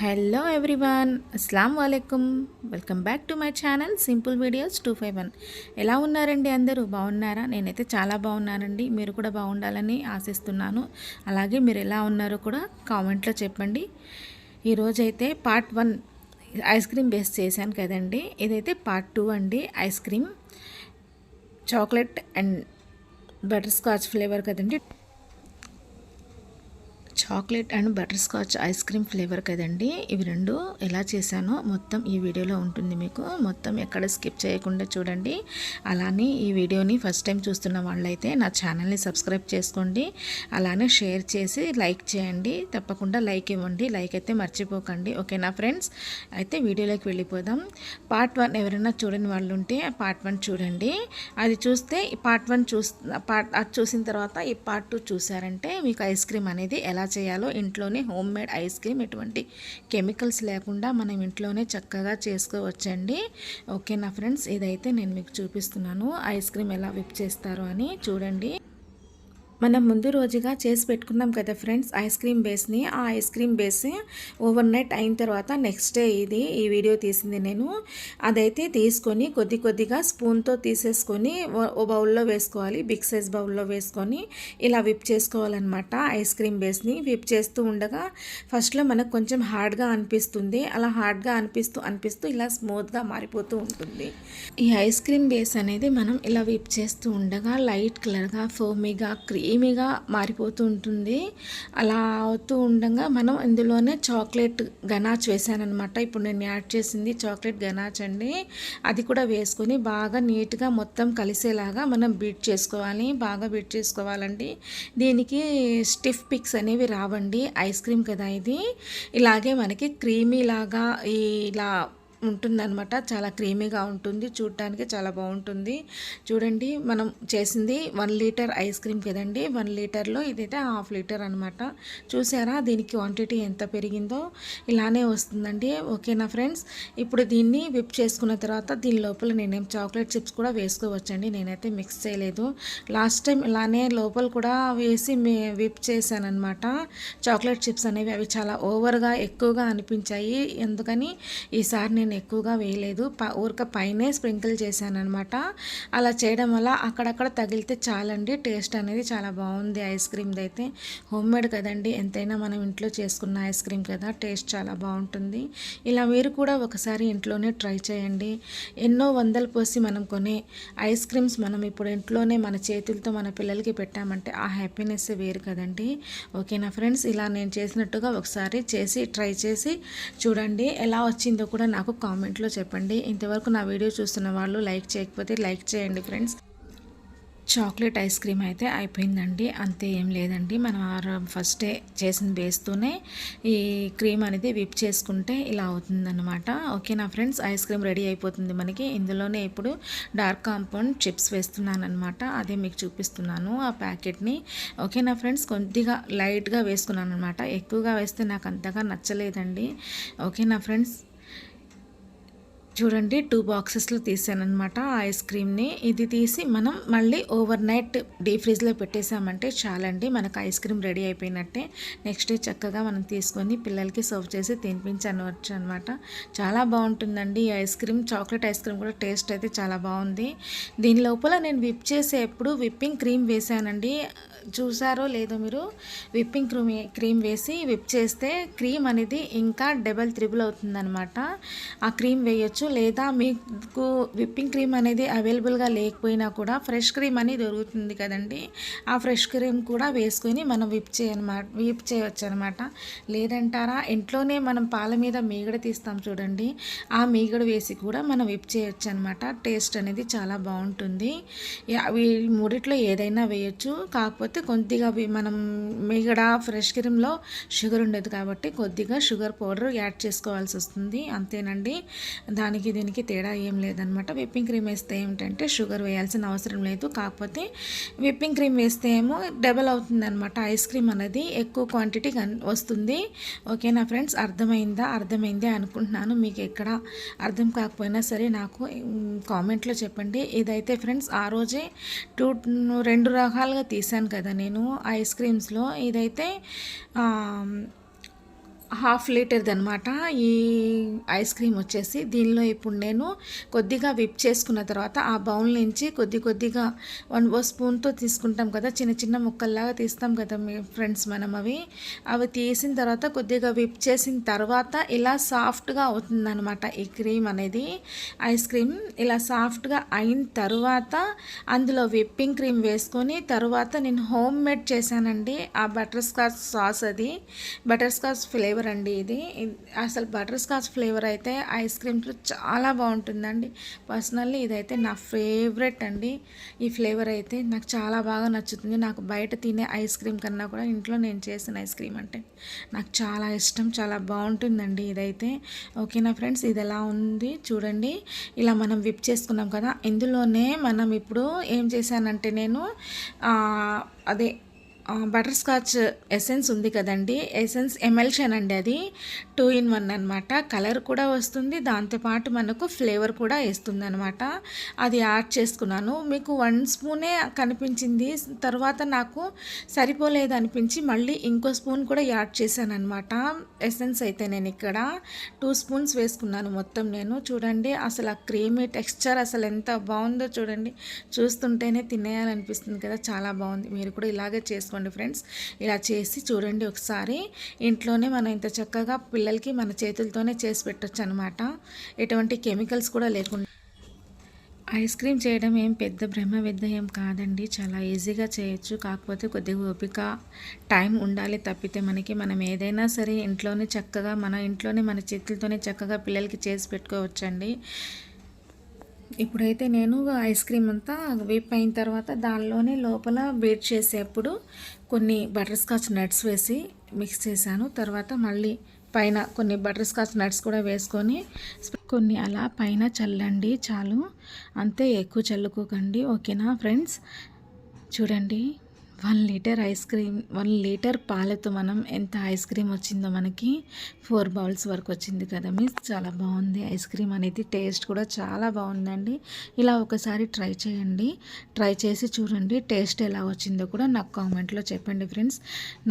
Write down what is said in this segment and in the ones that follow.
Hello everyone అస్సలం వాలేకుమ్ welcome back to my channel simple videos two five one ఎలా ఉన్నారండి అందరూ? బాగున్నారా? నేనైతే చాలా బాగున్నానండి. మీరు కూడా బాగుండాలని ఆశిస్తున్నాను. అలాగే మీరు ఎలా ఉన్నారో కూడా కామెంట్లో చెప్పండి. ఈరోజైతే part one ice cream base చేశాను కదండి. ఇదైతే పార్ట్ టూ అండి ice cream. Chocolate and butterscotch flavour కదండి. Chocolate and butterscotch ice cream flavour కదండి. ఇవి రెండు ఎలా చేశానో మొత్తం ఈ వీడియోలో ఉంటుంది మీకు. మొత్తం ఎక్కడ స్కిప్ చేయకుండా చూడండి. అలానే ఈ వీడియోని ఫస్ట్ టైం చూస్తున్న వాళ్ళైతే నా ఛానల్ని సబ్స్క్రైబ్ చేసుకోండి. అలానే షేర్ చేసి లైక్ చేయండి. తప్పకుండా లైక్ ఇవ్వండి. లైక్ అయితే మర్చిపోకండి. ఓకేనా ఫ్రెండ్స్? అయితే వీడియోలోకి వెళ్ళిపోదాం. పార్ట్ వన్ ఎవరైనా చూడని వాళ్ళు ఉంటే పార్ట్ వన్ చూడండి. అది చూస్తే పార్ట్ వన్ చూస్ పార్ట్ అది చూసిన తర్వాత ఈ పార్ట్ టూ చూసారంటే మీకు ఐస్ క్రీమ్ అనేది ఎలా చేయాలో ఇంట్లోనే హోమ్ మేడ్ ఐస్ క్రీమ్ ఎటువంటి కెమికల్స్ లేకుండా మనం ఇంట్లోనే చక్కగా చేసుకోవచ్చండి. ఓకేనా ఫ్రెండ్స్? ఇదైతే నేను మీకు చూపిస్తున్నాను. ఐస్ క్రీమ్ ఎలా విప్ చేస్తారు అని చూడండి. మనం ముందు రోజుగా చేసి పెట్టుకున్నాం కదా ఫ్రెండ్స్ ఐస్ క్రీమ్ బేస్ని. ఆ ice cream base overnight అయిన తర్వాత నెక్స్ట్ డే ఇది ఈ వీడియో తీసింది నేను. అదైతే తీసుకొని కొద్ది కొద్దిగా స్పూన్తో తీసేసుకొని ఓ బౌల్లో వేసుకోవాలి బిగ్ సైజ్ బౌల్లో వేసుకొని ఇలా విప్ చేసుకోవాలన్నమాట ఐస్ క్రీమ్ బేస్ని. విప్ చేస్తూ ఉండగా ఫస్ట్లో మనకు కొంచెం హార్డ్గా అనిపిస్తుంది. అలా హార్డ్గా అనిపిస్తూ అనిపిస్తూ ఇలా స్మూత్గా మారిపోతూ ఉంటుంది. ఈ ఐస్ క్రీమ్ బేస్ అనేది మనం ఇలా విప్ చేస్తూ ఉండగా లైట్ కలర్గా ఫోమీగా క్రీ క్రీమీగా మారిపోతూ ఉంటుంది. అలా అవుతూ ఉండగా మనం ఇందులోనే చాక్లెట్ గనాచ్ వేసానమాట ఇప్పుడు నేను యాడ్ చేసింది చాక్లెట్ గనాచ్ అండి. అది కూడా వేసుకొని బాగా నీట్గా మొత్తం కలిసేలాగా మనం బీట్ చేసుకోవాలి. బాగా బీట్ చేసుకోవాలండి. దీనికి స్టిఫ్ పిక్స్ అనేవి రావండి. ఐస్ క్రీమ్ కదా ఇది. ఇలాగే మనకి క్రీమీ లాగా ఇలా ఉంటుందన్నమాట. చాలా క్రీమీగా ఉంటుంది. చూడటానికి చాలా బాగుంటుంది. చూడండి మనం చేసింది వన్ లీటర్ ఐస్ క్రీమ్ కదండి. వన్ లీటర్లో ఇదైతే హాఫ్ లీటర్ అనమాట చూసారా? దీనికి క్వాంటిటీ ఎంత పెరిగిందో. ఇలానే వస్తుందండి. ఓకేనా ఫ్రెండ్స్? ఇప్పుడు దీన్ని విప్ చేసుకున్న తర్వాత దీని లోపల నేనేం చాక్లెట్ చిప్స్ కూడా వేసుకోవచ్చండి. నేనైతే మిక్స్ చేయలేదు. లాస్ట్ టైం ఇలానే లోపల కూడా వేసి విప్ చేశానమాట చాక్లెట్ చిప్స్ అనేవి అవి చాలా ఓవర్గా ఎక్కువగా అనిపించాయి. ఎందుకని? ఈసారి నేను నేను ఎక్కువగా వేయలేదు. ప ఊరిక పైనే స్ప్రింకిల్ చేశాను అనమాట అలా చేయడం వల్ల అక్కడక్కడ తగిలితే చాలండి. టేస్ట్ అనేది చాలా బాగుంది. ఐస్ క్రీమ్ది అయితే హోమ్ మేడ్ కదండి. ఎంతైనా మనం ఇంట్లో చేసుకున్న ఐస్ క్రీమ్ కదా టేస్ట్ చాలా బాగుంటుంది. ఇలా మీరు కూడా ఒకసారి ఇంట్లోనే ట్రై చేయండి. ఎన్నో వందలు పోసి మనం కొనే ఐస్ క్రీమ్స్ మనం ఇప్పుడు ఇంట్లోనే మన చేతులతో మన పిల్లలకి పెట్టామంటే ఆ హ్యాపీనెస్ వేరు కదండి. ఓకేనా ఫ్రెండ్స్? ఇలా నేను చేసినట్టుగా ఒకసారి చేసి ట్రై చేసి చూడండి. ఎలా వచ్చిందో కూడా నాకు కామెంట్లో చెప్పండి. ఇంతవరకు నా వీడియో చూస్తున్న వాళ్ళు లైక్ చేయకపోతే లైక్ చేయండి ఫ్రెండ్స్. చాక్లెట్ ఐస్ క్రీమ్ అయితే అయిపోయిందండి. అంతే ఏం లేదండి. మనం ఫస్ట్ డే చేసిన బేస్తోనే ఈ క్రీమ్ అనేది విప్ చేసుకుంటే ఇలా అవుతుందన్నమాట. ఓకే నా ఫ్రెండ్స్? ఐస్ క్రీమ్ రెడీ అయిపోతుంది మనకి. ఇందులోనే ఇప్పుడు డార్క్ కాంపౌండ్ చిప్స్ వేస్తున్నాను అనమాట అదే మీకు చూపిస్తున్నాను ఆ ప్యాకెట్ని. ఓకే నా ఫ్రెండ్స్? కొద్దిగా లైట్గా వేసుకున్నాను అనమాట ఎక్కువగా వేస్తే నాకు అంతగా నచ్చలేదండి. ఓకే నా ఫ్రెండ్స్? చూడండి టూ బాక్సెస్లో తీసానమాట ఐస్ క్రీమ్ని ఇది తీసి మనం మళ్ళీ ఓవర్ నైట్ డీ ఫ్రిడ్జ్లో పెట్టేసామంటే చాలండి మనకు ఐస్ క్రీమ్ రెడీ అయిపోయినట్టే. నెక్స్ట్ డే చక్కగా మనం తీసుకొని పిల్లలకి సర్వ్ చేసి తినిపించనవచ్చు అనమాట చాలా బాగుంటుందండి ఈ ice cream chocolate ice cream కూడా టేస్ట్ అయితే చాలా బాగుంది. దీని లోపల నేను విప్ చేసేప్పుడు విప్పింగ్ క్రీమ్ వేసానండి. చూసారో లేదో మీరు? విప్పింగ్ క్రీమ్ క్రీమ్ వేసి విప్ చేస్తే క్రీమ్ అనేది ఇంకా డబల్ త్రిబుల్ అవుతుందన్నమాట. ఆ క్రీమ్ వేయొచ్చు లేదా మీకు విప్పింగ్ క్రీమ్ అనేది అవైలబుల్గా లేకపోయినా కూడా ఫ్రెష్ క్రీమ్ అని దొరుకుతుంది కదండి. ఆ ఫ్రెష్ క్రీమ్ కూడా వేసుకొని మనం విప్ చేయనమాట విప్ చేయవచ్చు అనమాట లేదంటారా? ఇంట్లోనే మనం పాల మీద మీగడ తీస్తాం చూడండి. ఆ మీగడ వేసి కూడా మనం విప్ చేయొచ్చు అనమాట టేస్ట్ అనేది చాలా బాగుంటుంది. మూడిట్లో ఏదైనా వేయచ్చు. కాకపోతే కొద్దిగా మనం మీగడ ఫ్రెష్ క్రీమ్లో షుగర్ ఉండదు కాబట్టి కొద్దిగా షుగర్ పౌడర్ యాడ్ చేసుకోవాల్సి వస్తుంది. అంతేనండి. దాని దానికి దీనికి తేడా ఏం లేదనమాట విప్పింగ్ క్రీమ్ వేస్తే ఏమిటంటే షుగర్ వేయాల్సిన అవసరం లేదు. కాకపోతే విప్పింగ్ క్రీమ్ వేస్తే ఏమో డబల్ అవుతుందనమాట ఐస్ క్రీమ్ అనేది ఎక్కువ క్వాంటిటీ వస్తుంది. ఓకేనా ఫ్రెండ్స్ అర్థమైందా? అర్థమైందే అనుకుంటున్నాను. మీకు ఎక్కడ అర్థం కాకపోయినా సరే నాకు కామెంట్లో చెప్పండి. ఇదైతే ఫ్రెండ్స్ ఆ రోజే టూ రెండు రకాలుగా తీసాను కదా నేను ఐస్ క్రీమ్స్లో. ఇదైతే హాఫ్ లీటర్ది అనమాట ఈ ఐస్ క్రీమ్ వచ్చేసి దీనిలో ఇప్పుడు నేను కొద్దిగా విప్ చేసుకున్న తర్వాత ఆ బౌల్ నుంచి కొద్ది కొద్దిగా వన్ ఓ స్పూన్తో తీసుకుంటాం కదా చిన్న చిన్న ముక్కల్లాగా తీస్తాం కదా మీ ఫ్రెండ్స్ మనం అవి. అవి తీసిన తర్వాత కొద్దిగా విప్ చేసిన తర్వాత ఇలా సాఫ్ట్గా అవుతుందన్నమాట ఈ క్రీమ్ అనేది. ఐస్ క్రీమ్ ఇలా సాఫ్ట్గా అయిన తర్వాత అందులో విప్పింగ్ క్రీమ్ వేసుకొని తర్వాత నేను హోమ్ మేడ్ చేశానండి. ఆ బటర్ స్కాచ్ సాస్ అది. బటర్ స్కాచ్ ఫ్లేవర్ అండి ఇది. అసలు బటర్ స్కాచ్ ఫ్లేవర్ అయితే ఐస్ క్రీమ్స్లో చాలా బాగుంటుందండి. పర్సనల్లీ ఇదైతే నా ఫేవరెట్ అండి. ఈ ఫ్లేవర్ అయితే నాకు చాలా బాగా నచ్చుతుంది. నాకు బయట తినే ఐస్ క్రీమ్ కన్నా కూడా ఇంట్లో నేను చేసిన ఐస్ క్రీమ్ అంటే నాకు చాలా ఇష్టం చాలా బాగుంటుందండి ఇదైతే. ఓకేనా ఫ్రెండ్స్? ఇది ఎలా ఉంది చూడండి. ఇలా మనం విప్ చేసుకున్నాం కదా ఇందులోనే మనం ఇప్పుడు ఏం చేశానంటే నేను అదే బటర్ స్కాచ్ ఎసెన్స్ ఉంది కదండి. ఎసెన్స్ ఎమల్షన్ అండి అది. టూ ఇన్ వన్ అనమాట కలర్ కూడా వస్తుంది. దాంతోపాటు మనకు ఫ్లేవర్ కూడా వేస్తుంది అనమాట అది యాడ్ చేసుకున్నాను. మీకు వన్ స్పూనే కనిపించింది. తర్వాత నాకు సరిపోలేదు అనిపించి మళ్ళీ ఇంకో స్పూన్ కూడా యాడ్ చేశాను అనమాట ఎసెన్స్ అయితే నేను ఇక్కడ టూ స్పూన్స్ వేసుకున్నాను మొత్తం నేను. చూడండి అసలు ఆ క్రీమీ టెక్స్చర్ అసలు ఎంత బాగుందో చూడండి. చూస్తుంటేనే తినేయాలనిపిస్తుంది కదా. చాలా బాగుంది. మీరు కూడా ఇలాగే చేసుకోండి. చేసుకోండి ఫ్రెండ్స్. ఇలా చేసి చూడండి ఒకసారి. ఇంట్లోనే మనం ఇంత చక్కగా పిల్లలకి మన చేతులతోనే చేసి పెట్టచ్చు అనమాట ఎటువంటి కెమికల్స్ కూడా లేకుండా. ఐస్ క్రీమ్ చేయడం ఏం పెద్ద బ్రహ్మ విద్య ఏం కాదండి. చాలా ఈజీగా చేయొచ్చు. కాకపోతే కొద్దిగా ఓపిక టైం ఉండాలి తప్పితే మనకి మనం ఏదైనా సరే ఇంట్లోనే చక్కగా మన ఇంట్లోనే మన చేతులతోనే చక్కగా పిల్లలకి చేసి పెట్టుకోవచ్చండి. ఇప్పుడైతే నేను ఐస్ క్రీమ్ అంతా వేప్ అయిన తర్వాత దానిలోనే లోపల వేట్ చేసేప్పుడు కొన్ని బటర్ స్కాచ్ నట్స్ వేసి మిక్స్ చేశాను. తర్వాత మళ్ళీ పైన కొన్ని బటర్ స్కాచ్ నట్స్ కూడా వేసుకొని కొన్ని అలా పైన చల్లండి చాలు. అంతే ఎక్కువ చల్లుకోకండి. ఓకేనా ఫ్రెండ్స్? చూడండి. One litre ice cream one litre పాలతో మనం ఎంత ఐస్ క్రీమ్ వచ్చిందో మనకి ఫోర్ బౌల్స్ వరకు వచ్చింది కదా మీన్స్ చాలా బాగుంది ఐస్ క్రీమ్ అనేది. టేస్ట్ కూడా చాలా బాగుందండి. ఇలా ఒకసారి ట్రై చేయండి. ట్రై చేసి చూడండి టేస్ట్ ఎలా వచ్చిందో కూడా నాకు కామెంట్లో చెప్పండి ఫ్రెండ్స్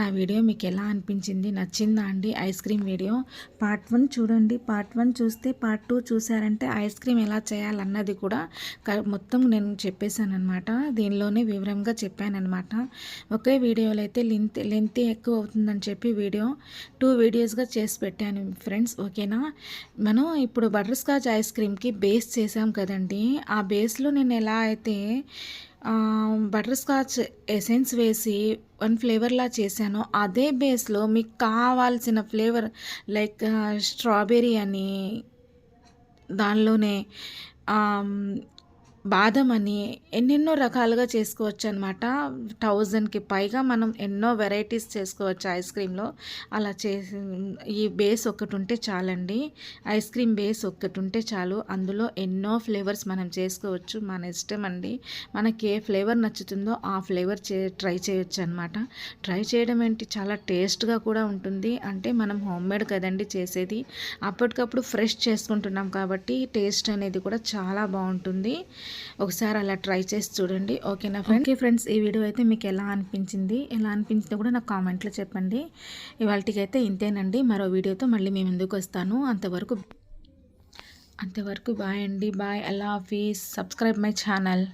నా వీడియో మీకు ఎలా అనిపించింది? నచ్చిందా అండి ice cream video? Part one చూడండి. పార్ట్ వన్ చూస్తే పార్ట్ టూ చూసారంటే ఐస్ క్రీమ్ ఎలా చేయాలన్నది కూడా మొత్తం నేను చెప్పేశాను అనమాట దీనిలోనే వివరంగా చెప్పానమాట ఒకే వీడియోలో అయితే లెంత్ లెంత్ ఎక్కువ అవుతుందని చెప్పి వీడియో టూ వీడియోస్గా చేసి పెట్టాను ఫ్రెండ్స్ ఓకేనా మనం ఇప్పుడు బటర్ స్కాచ్ ఐస్ క్రీమ్కి బేస్ చేసాం కదండి. ఆ బేస్లో నేను ఎలా అయితే బటర్ స్కాచ్ ఎసెన్స్ వేసి వన్ ఫ్లేవర్లా చేశానో అదే బేస్లో మీకు కావాల్సిన ఫ్లేవర్ లైక్ స్ట్రాబెర్రీ అని దానిలోనే బాదం అని ఎన్నెన్నో రకాలుగా చేసుకోవచ్చు అనమాట థౌజండ్కి పైగా మనం ఎన్నో వెరైటీస్ చేసుకోవచ్చు ఐస్ క్రీమ్లో. అలా చేసి ఈ బేస్ ఒక్కటి ఉంటే చాలండి. ఐస్ క్రీమ్ బేస్ ఒక్కటి ఉంటే చాలు. అందులో ఎన్నో ఫ్లేవర్స్ మనం చేసుకోవచ్చు. మన ఇష్టం అండి. మనకి ఏ ఫ్లేవర్ నచ్చుతుందో ఆ ఫ్లేవర్ చే ట్రై చేయొచ్చు అనమాట ట్రై చేయడం ఏంటి? చాలా టేస్ట్గా కూడా ఉంటుంది. అంటే మనం హోమ్ మేడ్ కదండి చేసేది. అప్పటికప్పుడు ఫ్రెష్ చేసుకుంటున్నాం కాబట్టి టేస్ట్ అనేది కూడా చాలా బాగుంటుంది. ఒకసారి అలా ట్రై చేసి చూడండి. ఓకేనా ఓకే ఫ్రెండ్స్ ఈ వీడియో అయితే మీకు ఎలా అనిపించింది? ఎలా అనిపించిందో కూడా నాకు కామెంట్లో చెప్పండి. ఇవాళకైతే ఇంతేనండి. మరో వీడియోతో మళ్ళీ మేము ఎందుకు వస్తాను? అంతవరకు అంతవరకు బాయ్ అండి. బాయ్. అల్లా హాఫీస్ సబ్స్క్రైబ్ మై ఛానల్